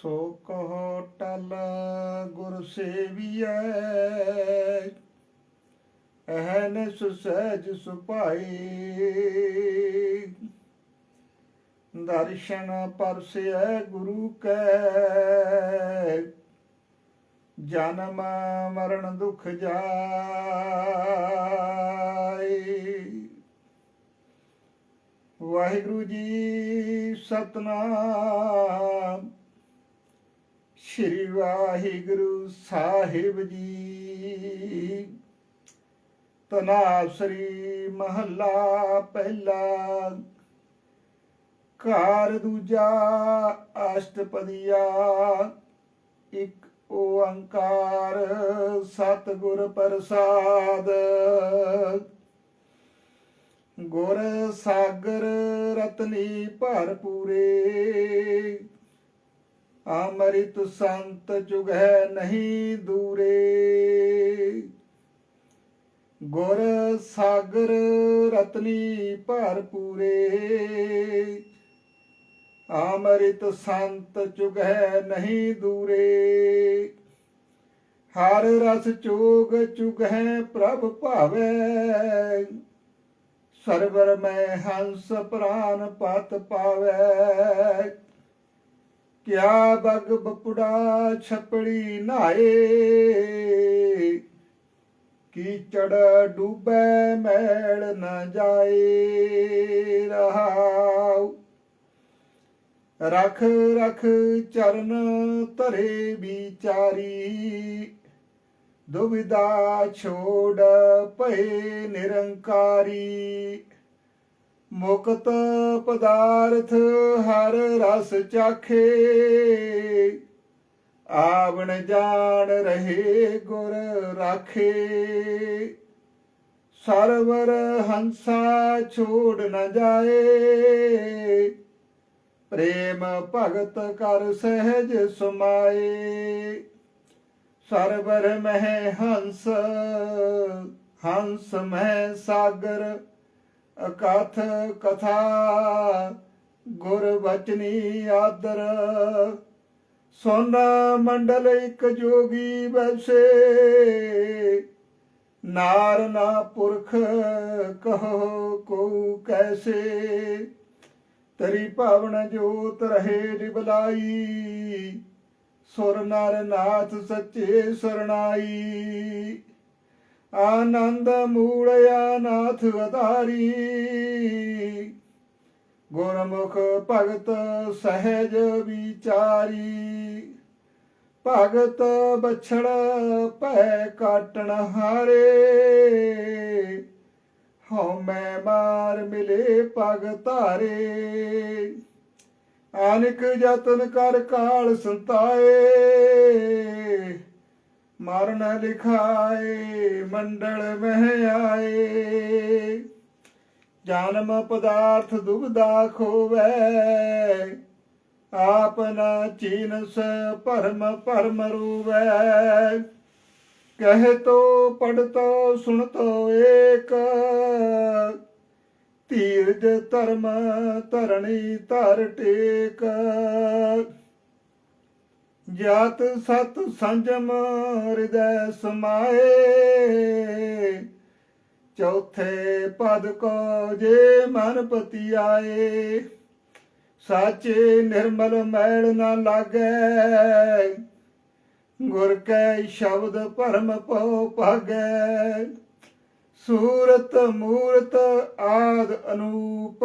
ਸੋ ਕਹੋ ਟਲ ਗੁਰ ਸੇਵੀਐ ਐਹਨ ਸੁਸਹਿਜ ਸੁਭਾਈ। ਦਰਸ਼ਨ ਪਰਸਿਐ ਗੁਰੂ ਕੈ, ਜਨਮ ਮਰਨ ਦੁਖ ਜਾਈ ਵਾਹਿਗੁਰੂ ਜੀ ਸਤਨਾਮ। ਸ਼੍ਰੀ ਵਾਹਿਗੁਰੂ ਸਾਹਿਬ ਜੀ। ਤਨਾ ਸ੍ਰੀ ਮਹੱਲਾ ਪਹਿਲਾ। ਘਰ ਦੂਜਾ, ਅਸ਼ਟਪਦੀਆ। ਇੱਕ ਓੰਕਾਰ ਸਤਿਗੁਰ ਪ੍ਰਸਾਦ। ਗੁਰ ਸਾਗਰ ਰਤਨੀ ਭਰਪੂਰੇ। ਅੰਮ੍ਰਿਤ ਸੰਤ ਜੁਗੈ ਨਹੀਂ ਦੂਰੇ। ਗੁਰ ਸਾਗਰ ਰਤਨੀ ਭਰ ਪੂਰੇ ਅੰਮ੍ਰਿਤ ਸੰਤ ਚੁਗੈ ਨਹੀਂ ਦੂਰੇ। ਹਰ ਰਸ ਚੋਗ ਚੁਗੈ ਪ੍ਰਭ ਭਾਵੈ। ਸਰਵਰ ਮੈਂ ਹੰਸ ਪ੍ਰਾਨ ਪਤ ਪਾਵੈ। ਕਿਆ ਬਗ ਬਪੁੜਾ ਛਪੜੀ ਨਾਏ? ਕੀਚੜ ਡੂਬੈ ਮੈਲ ਨ ਜਾਏ ਰਹਾਉ? ਰਖ ਰਖ ਚਰਨ ਧਰੇ ਵਿਚਾਰੀ, ਦੁਬਿਧਾ ਛੋੜ ਭਏ ਨਿਰੰਕਾਰੀ। ਮੁਕਤ ਪਦਾਰਥ ਹਰ ਰਸ ਚਾਖੇ। ਆਵਣ ਜਾਣ ਰਹੇ ਗੁਰ ਰਾਖੇ। ਸਰਵਰ ਹੰਸਾ ਛੋੜ ਨ ਜਾਏ। ਪ੍ਰੇਮ ਭਗਤ ਕਰ ਸਹਿਜ ਸਮਾਏ। ਸਰਵਰ ਮਹਿ ਹੰਸ ਹੰਸ ਮਹਿ ਸਾਗਰ। ਅਕਥ ਕਥਾ ਗੁਰ ਬਚਨੀ ਆਦਰ। ਸੁਨ ਮੰਡਲ ਇੱਕ ਜੋਗੀ ਬੈਸੇ ਨਾਰ ਨਾ ਪੁਰਖ ਕਹੋ ਕੋ ਕੈਸੇ। ਤਰੀ ਭਾਵਨ ਜੋਤ ਰਹੇ ਨਿਬਲਾਈ ਸੁਰ ਨਰ ਨਾਥ ਸੱਚੇ ਸਰਣਾਈ। ਆਨੰਦ ਮੂੜਿਆ ਆਨਾਥ ਅਧਾਰੀ। ਗੁਰਮੁਖ ਭਗਤ ਸਹਿਜ ਵਿਚਾਰੀ। ਭਗਤ ਬਛੜ ਭੈ ਕਾਟਣ ਹਾਰੇ। ਹਉ ਮੈਂ ਮਾਰ ਮਿਲੇ ਪਗ ਧਾਰੇ। ਆਨਿਕ ਯਤਨ ਕਰ ਕਾਲ ਸੰਤਾਏ। ਮਰਨ ਲਿਖਾਏ, ਮੰਡਲ ਮਹਿ ਆਏ ਜਨਮ ਪਦਾਰਥ ਦੁਬਦਾ ਖੋਵੈ, ਆਪ ਨਾ ਚੀਨਸ ਭਰਮ ਭਰਮ ਰੂਵੈ। ਕਹੇ ਤੋ ਪੜ ਤੋ, ਸੁਣ ਤੋ ਏਕ। ਧੀਰਜ ਧਰਮ ਧਰਣੀ ਧਰ ਟੇਕ। ਜਾਤ ਸਤ ਸੰਜਮ ਹਿਰਦੈ ਸਮਾਏ। ਚੌਥੇ ਪਦ ਕੋ ਜੇ ਮਨ ਪਤੀ ਆਏ ਸਾਚੇ ਨਿਰਮਲ ਮੈਲ ਨਾ ਲਾਗੈ। ਗੁਰ ਕੈ ਸ਼ਬਦ ਭਰਮ ਪਉ ਭਾਗੈ, ਸੂਰਤ ਮੂਰਤ ਆਦ ਅਨੂਪ।